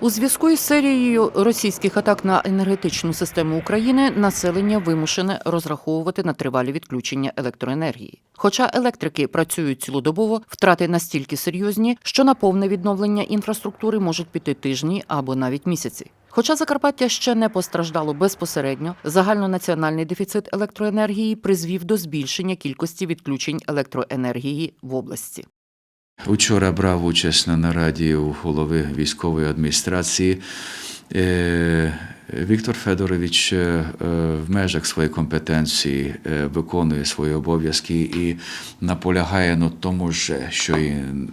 У зв'язку із серією російських атак на енергетичну систему України населення вимушене розраховувати на тривалі відключення електроенергії. Хоча електрики працюють цілодобово, втрати настільки серйозні, що на повне відновлення інфраструктури можуть піти тижні або навіть місяці. Хоча Закарпаття ще не постраждало безпосередньо, загальнонаціональний дефіцит електроенергії призвів до збільшення кількості відключень електроенергії в області. Учора брав участь на нараді у голови військової адміністрації. Е, Віктор Федорович е, в межах своєї компетенції е, виконує свої обов'язки і наполягає на тому ж, що і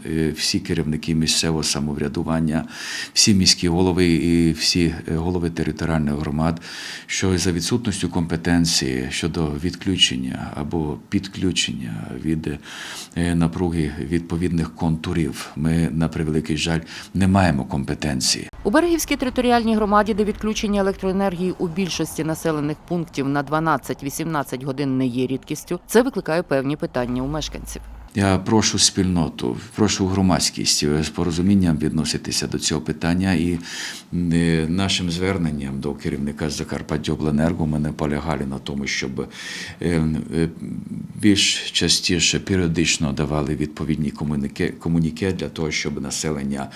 е, всі керівники місцевого самоврядування, всі міські голови і всі е, голови територіальних громад, що за відсутністю компетенції щодо відключення або підключення від е, напруги відповідних контурів, ми на превеликий жаль не маємо компетенції. У Берегівській територіальній громаді, де відключення електроенергії у більшості населених пунктів на 12-18 годин не є рідкістю, це викликає певні питання у мешканців. Я прошу спільноту, прошу громадськість з порозумінням відноситися до цього питання і нашим зверненням до керівника Закарпаттяобленерго ми наполягали на тому, щоб е, е, більш частіше періодично давали відповідні комуніке, для того, щоб населення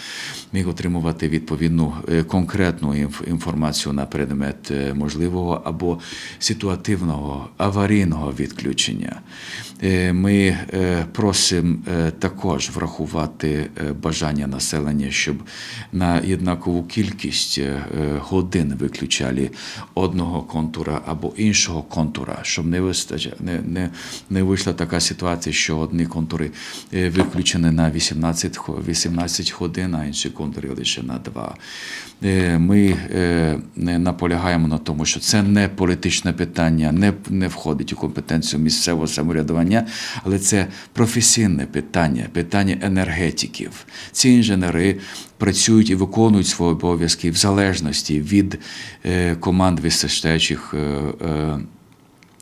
міг отримувати відповідну е, конкретну інформацію на предмет можливого або ситуативного аварійного відключення. Ми просимо також врахувати бажання населення, щоб на однакову кількість е, годин виключали одного контура або іншого контура, щоб не вистача, не, не, не вийшла така ситуація, що одні контури е, виключені на 18, 18 годин, а інші контури лише на 2. Е, Ми е, наполягаємо на тому, що це не політичне питання, не, не входить у компетенцію місцевого самоврядування, але це професійне питання, питання енергетиків. Ці інженери працюють і виконують свої обов'язки в залежності від е, команд височаючих.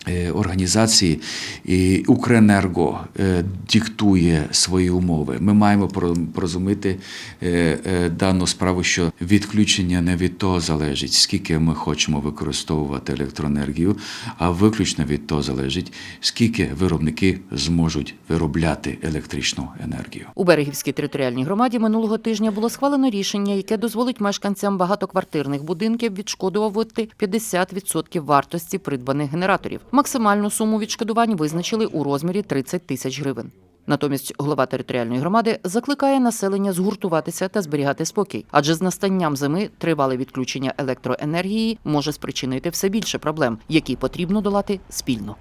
Е, організації і Укренерго е, диктує свої умови. Ми маємо порозуміти е, дану справу, що відключення не від того залежить, скільки ми хочемо використовувати електроенергію, а виключно від того залежить, скільки виробники зможуть виробляти електричну енергію. У Берегівській територіальній громаді минулого тижня було схвалено рішення, яке дозволить мешканцям багатоквартирних будинків відшкодувати 50% вартості придбаних генераторів. Максимальну суму відшкодувань визначили у розмірі 30 тисяч гривень. Натомість голова територіальної громади закликає населення згуртуватися та зберігати спокій, адже з настанням зими тривале відключення електроенергії може спричинити все більше проблем, які потрібно долати спільно.